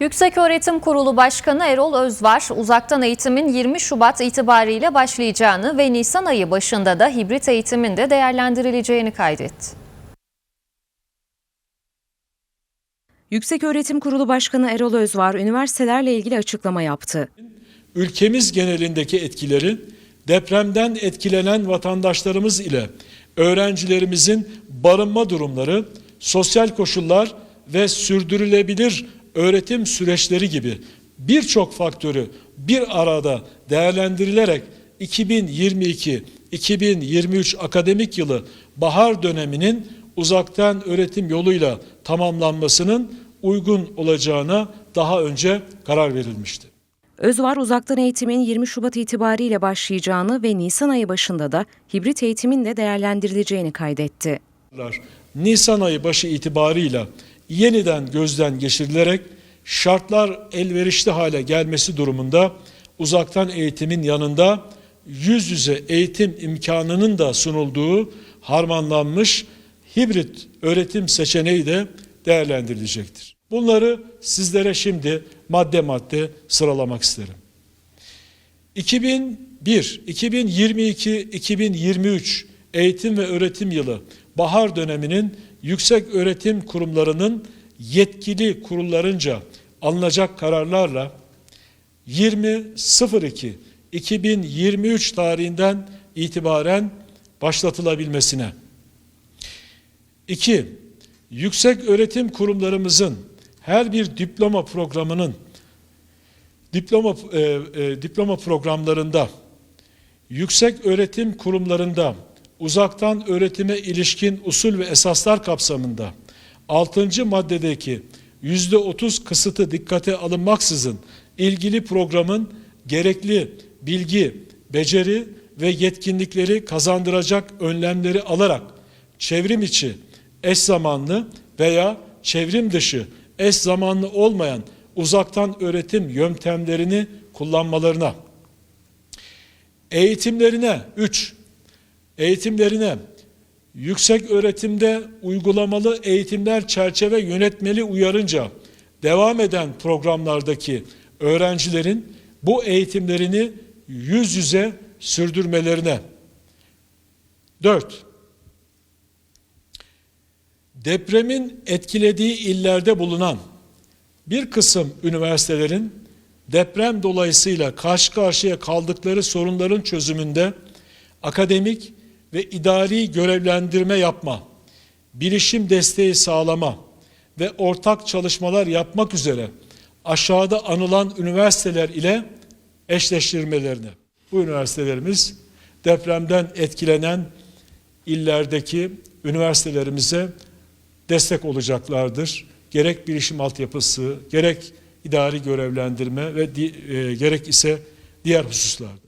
Yükseköğretim Kurulu Başkanı Erol Özvar, uzaktan eğitimin 20 Şubat itibariyle başlayacağını ve Nisan ayı başında da hibrit eğitimin de değerlendirileceğini kaydetti. Yükseköğretim Kurulu Başkanı Erol Özvar üniversitelerle ilgili açıklama yaptı. ülkemiz genelindeki etkileri depremden etkilenen vatandaşlarımız ile öğrencilerimizin barınma durumları, sosyal koşullar ve sürdürülebilir öğretim süreçleri gibi birçok faktörü bir arada değerlendirilerek 2022-2023 akademik yılı bahar döneminin uzaktan öğretim yoluyla tamamlanmasının uygun olacağına daha önce karar verilmişti. Özvar uzaktan eğitimin 20 Şubat itibariyle başlayacağını ve Nisan ayı başında da hibrit eğitimin de değerlendirileceğini kaydetti. Nisan ayı başı itibarıyla yeniden gözden geçirilerek şartlar elverişli hale gelmesi durumunda uzaktan eğitimin yanında yüz yüze eğitim imkanının da sunulduğu harmanlanmış hibrit öğretim seçeneği de değerlendirilecektir. Bunları sizlere şimdi madde madde sıralamak isterim. 2001, 2022, 2023 eğitim ve öğretim yılı bahar döneminin yüksek öğretim kurumlarının yetkili kurullarınca alınacak kararlarla 20.02 2023 tarihinden itibaren başlatılabilmesine 2. Yüksek öğretim kurumlarımızın her bir diploma programının diploma e, e, diploma programlarında yüksek öğretim kurumlarında uzaktan öğretime ilişkin usul ve esaslar kapsamında 6. maddedeki yüzde 30 kısıtı dikkate alınmaksızın ilgili programın gerekli bilgi, beceri ve yetkinlikleri kazandıracak önlemleri alarak çevrim içi, eş zamanlı veya çevrim dışı, eş zamanlı olmayan uzaktan öğretim yöntemlerini kullanmalarına, eğitimlerine 3. Eğitimlerine yüksek öğretimde uygulamalı eğitimler çerçeve yönetmeli uyarınca devam eden programlardaki öğrencilerin bu eğitimlerini yüz yüze sürdürmelerine 4. Depremin etkilediği illerde bulunan bir kısım üniversitelerin deprem dolayısıyla karşı karşıya kaldıkları sorunların çözümünde akademik ve idari görevlendirme yapma, bilişim desteği sağlama ve ortak çalışmalar yapmak üzere aşağıda anılan üniversiteler ile eşleştirmelerini. Bu üniversitelerimiz depremden etkilenen illerdeki üniversitelerimize destek olacaklardır. Gerek bilişim altyapısı, gerek idari görevlendirme ve e, gerek ise diğer hususlarda.